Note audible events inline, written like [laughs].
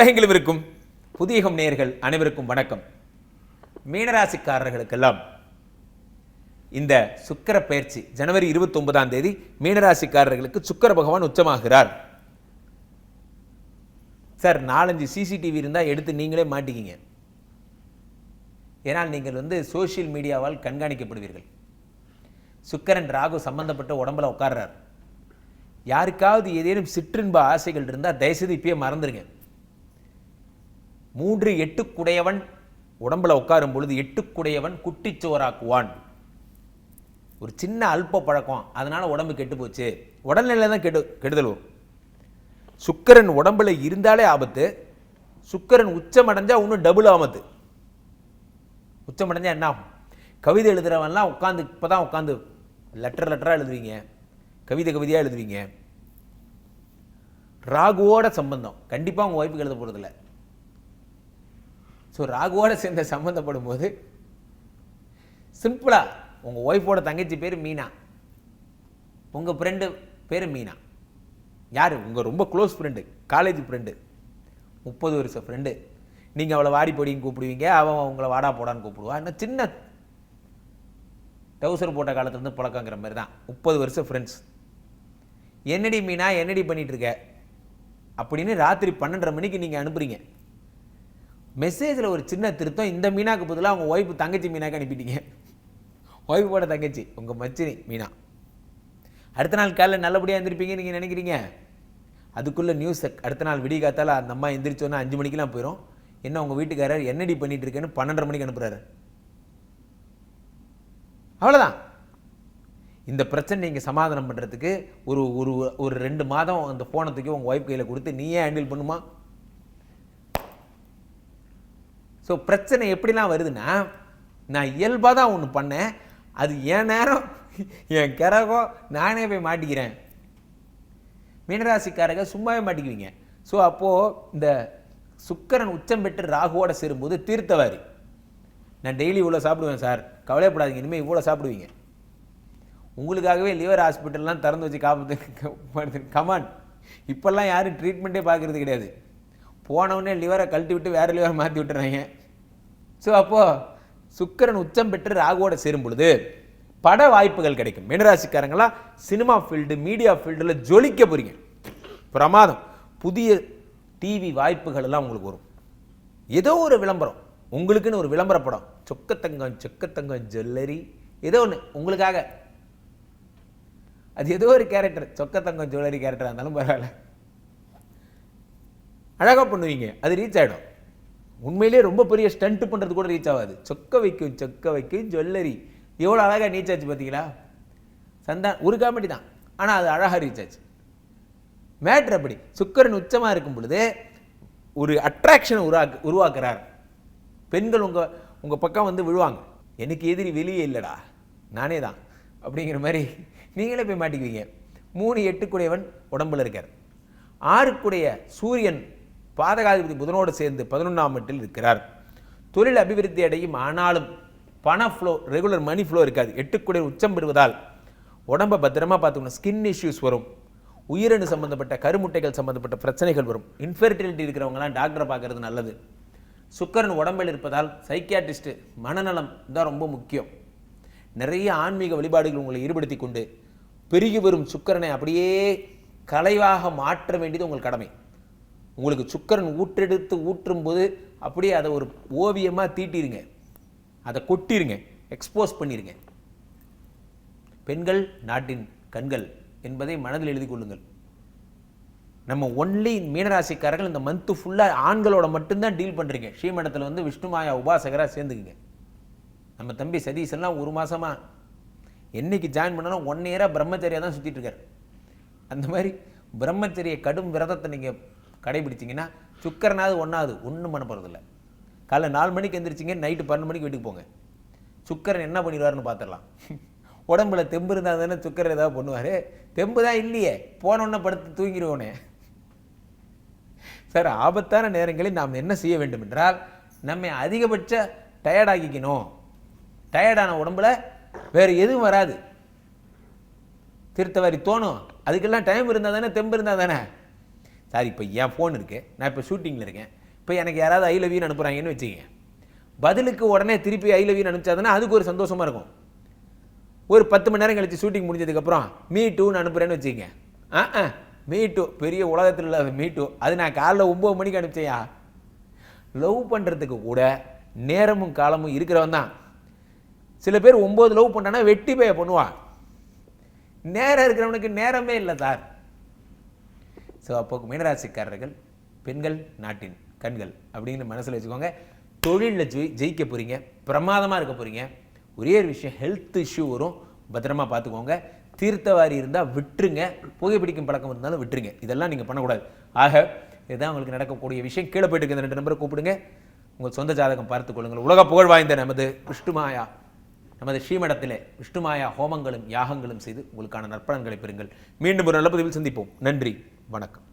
உலகெங்கிலும் இருக்கும் புதியகம் நேர்கள் அனைவருக்கும் வணக்கம். மீனராசிக்காரர்களுக்கெல்லாம் இந்த சுக்கர பயிற்சி ஜனவரி 29 தேதி மீனராசிக்காரர்களுக்கு சுக்கர பகவான் உச்சமாகிறார். சார் நாலஞ்சு சிசிடிவி இருந்தால் எடுத்து நீங்களே மாட்டிக்கிங்க. ஏனால் நீங்கள் வந்து சோஷியல் மீடியாவால் கண்காணிக்கப்படுவீர்கள். சுக்கரன் ராகு சம்பந்தப்பட்ட உடம்புல உட்கார்றார். யாருக்காவது ஏதேனும் சிற்றின்ப ஆசைகள் இருந்தால் தயவுசெய்து இப்பயே மறந்துடுங்க மூன்று எட்டுக்குடையவன் உடம்புல உட்காரும் பொழுது எட்டுக்குடையவன் குட்டிச்சோறாக்குவான் ஒரு சின்ன அல்ப பழக்கம். அதனால் உடம்பு கெட்டு போச்சு. உடல்நிலை தான் கெடு கெடுதல் வரும். சுக்கரன் உடம்புல இருந்தாலே ஆபத்து. சுக்கிரன் உச்சமடைஞ்சால் இன்னும் டபுள் ஆபத்து. உச்சமடைஞ்சால் என்ன ஆகும் கவிதை எழுதுறவன்லாம் உட்காந்து இப்போ தான் உட்காந்து லெட்டர் லெட்டராக எழுதுவீங்க. கவிதை கவிதையாக எழுதுவீங்க. ராகுவோட சம்பந்தம். கண்டிப்பாக உங்கள் ஒய்ஃபுக்கு எழுத போகிறதில்ல ஸோ ராகுவோட சேர்ந்த சம்மந்தப்படும் போது சிம்பிளாக உங்கள் ஒய்ஃபோட தங்கச்சி பேர் மீனா. உங்கள் ஃப்ரெண்டு பேர் மீனா. யார்? உங்கள் ரொம்ப க்ளோஸ் ஃப்ரெண்டு காலேஜ் ஃப்ரெண்டு முப்பது வருஷம் ஃப்ரெண்டு நீங்கள் அவளை வாடி பொடின்னு கூப்பிடுவீங்க அவன் உங்களை வாடா போடான்னு கூப்பிடுவா. இன்னும் சின்ன டவுசர் போட்ட காலத்துலேருந்து பழக்கங்கிற மாதிரி தான். முப்பது வருஷம் ஃப்ரெண்ட்ஸ் என்னடி மீனா என்னடி பண்ணிட்டு இருக்க? அப்படின்னு ராத்திரி பன்னெண்டரை மணிக்கு நீங்கள் அனுப்புகிறீங்க மெசேஜில் ஒரு சின்ன திருத்தம் இந்த மீனாக்கு பதிலாக அவங்க ஒய்ஃபு தங்கச்சி மீனாக்கு அனுப்பிட்டீங்க. ஒய்ஃபோட தங்கச்சி உங்கள் மச்சினி மீனா. அடுத்த நாள் காலையில் நல்லபடியாக எழுந்திருப்பீங்க நீங்கள் நினைக்கிறீங்க? அதுக்குள்ளே நியூஸ் அடுத்த நாள் விடிகாத்தால் அந்த அம்மா எந்திரிச்சோன்னா அஞ்சு மணிக்கெலாம் போயிடும் என்ன உங்கள் வீட்டுக்காரர் என்னடி பண்ணிகிட்டு இருக்கேன்னு பன்னெண்டரை மணிக்கு அனுப்புகிறாரு அவ்வளோதான் இந்த பிரச்சனை நீங்கள் சமாதானம் பண்ணுறதுக்கு ஒரு ஒரு ஒரு ரெண்டு மாதம் அந்த ஃபோனை தூக்கி உங்கள் ஒய்ஃப் கையில் கொடுத்து நீயே ஹேண்டில் பண்ணுமா? ஸோ பிரச்சனை எப்படிலாம் வருதுன்னா நான் இயல்பாக தான் ஒன்று பண்ணேன். அது என் நேரம் என் கிரகம் நானே போய் மாட்டிக்கிறேன். மீனராசிக்காரங்க சும்மாவே மாட்டிக்குவீங்க. ஸோ அப்போது இந்த சுக்கரன் உச்சம் பெற்று ராகுவோட சேரும்போது தீர்த்தவாரி. நான் டெய்லி இவ்வளோ சாப்பிடுவேன் சார். கவலைப்படாதீங்க இனிமேல் இவ்வளோ சாப்பிடுவீங்க. உங்களுக்காகவே லிவர் ஹாஸ்பிட்டல்லாம் திறந்து வச்சு காப்பாற்று கமான் [laughs] இப்போல்லாம் யாரும் ட்ரீட்மெண்ட்டே பார்க்குறது கிடையாது. போனவுடனே லிவரை கழட்டி விட்டு வேறு லிவரை மாற்றி விட்டுறாங்க. ஸோ அப்போது சுக்கிரன் உச்சம் பெற்று ராகுவோட சேரும் பொழுது பட வாய்ப்புகள் கிடைக்கும். மீனராசிக்காரங்களாம் சினிமா ஃபீல்டு மீடியா ஃபீல்டில் ஜொலிக்க போறீங்க. பிரமாதம். புதிய டிவி வாய்ப்புகள் எல்லாம் உங்களுக்கு வரும். ஏதோ ஒரு விளம்பரம். உங்களுக்குன்னு ஒரு விளம்பர படம். சொக்கத்தங்கம் சொக்கத்தங்கம் ஜுவல்லரி ஏதோ ஒன்று உங்களுக்காக. அது ஏதோ ஒரு கேரக்டர் சொக்கத்தங்கம் ஜுவல்லரி கேரக்டராக இருந்தாலும் பரவாயில்ல. அழகாக பண்ணுவீங்க. அது ரீச் ஆகிடும் உண்மையிலே ரொம்ப பெரிய ஸ்டண்ட்டு பண்ணுறது கூட ரீச் ஆகாது. சொக்க வைக்கும் சொக்க வைக்கும் ஜுவல்லரி எவ்வளோ அழகாக ரீச் ஆச்சு பார்த்தீங்களா? சந்தா ஒரு காமெடி தான். ஆனால் அது அழகாக ரீச் ஆச்சு. மேட்ரு அப்படி. சுக்கரன் உச்சமாக இருக்கும் பொழுது ஒரு அட்ராக்ஷனை உருவாக்கு உருவாக்குறார். பெண்கள் உங்கள் உங்கள் பக்கம் வந்து விழுவாங்க. எனக்கு எதிரி வெளியே இல்லைடா. நானே தான். அப்படிங்கிற மாதிரி நீங்களே போய் மாட்டிக்குவீங்க. மூணு எட்டுக்குடையவன் உடம்புல இருக்கார். ஆறுக்குடைய சூரியன் பாதகாதிபதி புதனோடு சேர்ந்து பதினொன்றாம் வீட்டில் இருக்கிறார். தொழில் அபிவிருத்தி அடையும் ஆனாலும் பண ஃப்ளோ ரெகுலர் மணி ஃப்ளோ இருக்காது. எட்டுக்குடைய உச்சம் பெறுவதால் உடம்பை பத்திரமா பார்த்துக்கணும். ஸ்கின் இஷ்யூஸ் வரும். உயிரணு சம்மந்தப்பட்ட கருமுட்டைகள் சம்மந்தப்பட்ட பிரச்சனைகள் வரும். இன்ஃபெர்டிலிட்டி இருக்கிறவங்களாம் டாக்டரை பார்க்கறது நல்லது. சுக்கரன் உடம்பில் இருப்பதால் சைக்கியாட்டிஸ்ட்டு மனநலம் தான் ரொம்ப முக்கியம். நிறைய ஆன்மீக வழிபாடுகள் உங்களை ஈடுபடுத்தி கொண்டு பெருகி வரும் சுக்கரனை அப்படியே கலைவாக மாற்ற வேண்டியது உங்கள் கடமை. உங்களுக்கு சுக்கரன் ஊற்றெடுத்து ஊற்றும்போது அப்படியே அதை ஒரு ஓவியமாக தீட்டிருங்க. அதை கொட்டிருங்க. எக்ஸ்போஸ் பண்ணிருங்க. பெண்கள் நாட்டின் கண்கள் என்பதை மனதில் எழுதி கொள்ளுங்கள். நம்ம ஒன்லி மீனராசிக்காரர்கள் இந்த மந்த்து ஃபுல்லாக ஆண்களோட மட்டும்தான் டீல் பண்ணுறீங்க ஸ்ரீமடத்தில் வந்து விஷ்ணுமாயா உபாசகராக சேர்ந்துக்குங்க. நம்ம தம்பி சதீஷ் எல்லாம் ஒரு மாதமாக என்னைக்கு ஜாயின் பண்ணாலும் ஒன் இயராக பிரம்மச்சரியாக தான் சுற்றிட்டு இருக்காரு. அந்த மாதிரி பிரம்மச்சரிய கடும் விரதத்தை நீங்கள் கடைபிடிச்சிங்கன்னா சுக்கரனாவது ஒன்றாவது ஒன்றும் பண்ண போகிறதில்ல காலைல நாலு மணிக்கு எந்திரிச்சிங்க நைட்டு பன்னெண்டு மணிக்கு வீட்டுக்கு போங்க. சுக்கரன் என்ன பண்ணிடுவாருன்னு பார்த்துடலாம் [laughs] உடம்புல தெம்பு இருந்தால் தானே சுக்கரன் ஏதாவது பண்ணுவார். தெம்பு தான் இல்லையே போனோன்னே படுத்து தூங்கிடுவோனே. சார் ஆபத்தான நேரங்களில் நாம் என்ன செய்ய வேண்டும் என்றால் நம்மை அதிகபட்ச டயர்டாக்கிக்கணும் டயர்டான உடம்புல வேறு எதுவும் வராது. திருத்தவாரி தோணும். அதுக்கெல்லாம் டைம் இருந்தால் தானே தெம்பு இருந்தால் தானே. சார் இப்போ என் ஃபோன் இருக்குது நான் இப்போ ஷூட்டிங்கில் இருக்கேன். இப்போ எனக்கு யாராவது ஐ லவ்யூன்னு அனுப்புகிறாங்கன்னு வச்சுக்கங்க. பதிலுக்கு உடனே திருப்பி ஐ லவ்யூன்னு அனுப்பிச்சாதுன்னா அதுக்கு ஒரு சந்தோஷமாக இருக்கும். ஒரு பத்து மணி நேரம் கழித்து ஷூட்டிங் முடிஞ்சதுக்கப்புறம் மீ டூன்னு அனுப்புகிறேன்னு வச்சுக்கங்க. ஆ ஆ. மீ டூ பெரிய உலகத்தில் இல்லாத மீ டூ அது நான் காலைல ஒம்பது மணிக்கு அனுப்பிச்சேயா லவ் பண்ணுறதுக்கு கூட நேரமும் காலமும் இருக்கிறவன் தான். சில பேர் ஒம்பது லவ் பண்ணானா வெட்டி போய பண்ணுவான். நேரம் இருக்கிறவனுக்கு நேரமே இல்லை சார். ஸோ அப்போ மீனராசிக்காரர்கள் பெண்கள் நாட்டின் கண்கள் அப்படின்னு மனசில் வச்சுக்கோங்க. தொழிலில் ஜெயி ஜெயிக்க போகிறீங்க பிரமாதமாக இருக்க போகிறீங்க ஒரே ஒரு விஷயம் ஹெல்த் இஷ்யூ வரும். பத்திரமா பார்த்துக்கோங்க. தீர்த்தவாரி இருந்தால் விட்டுருங்க. புகைப்பிடிக்கும் பழக்கம் இருந்தாலும் விட்டுருங்க. இதெல்லாம் நீங்கள் பண்ணக்கூடாது. ஆக இதுதான் உங்களுக்கு நடக்கக்கூடிய விஷயம். கீழே போயிட்டு இருக்க ரெண்டு நம்பரை கூப்பிடுங்க. உங்கள் சொந்த ஜாதகம் பார்த்து கொள்ளுங்கள். உலக புகழ் வாய்ந்த நமது விஷ்ணுமாயா நமது ஸ்ரீமடத்திலே விஷ்ணுமாயா ஹோமங்களும் யாகங்களும் செய்து உங்களுக்கான நற்பலன்களை பெறுங்கள். மீண்டும் ஒரு நல்ல பதிவில் சந்திப்போம். நன்றி. வணக்கம்.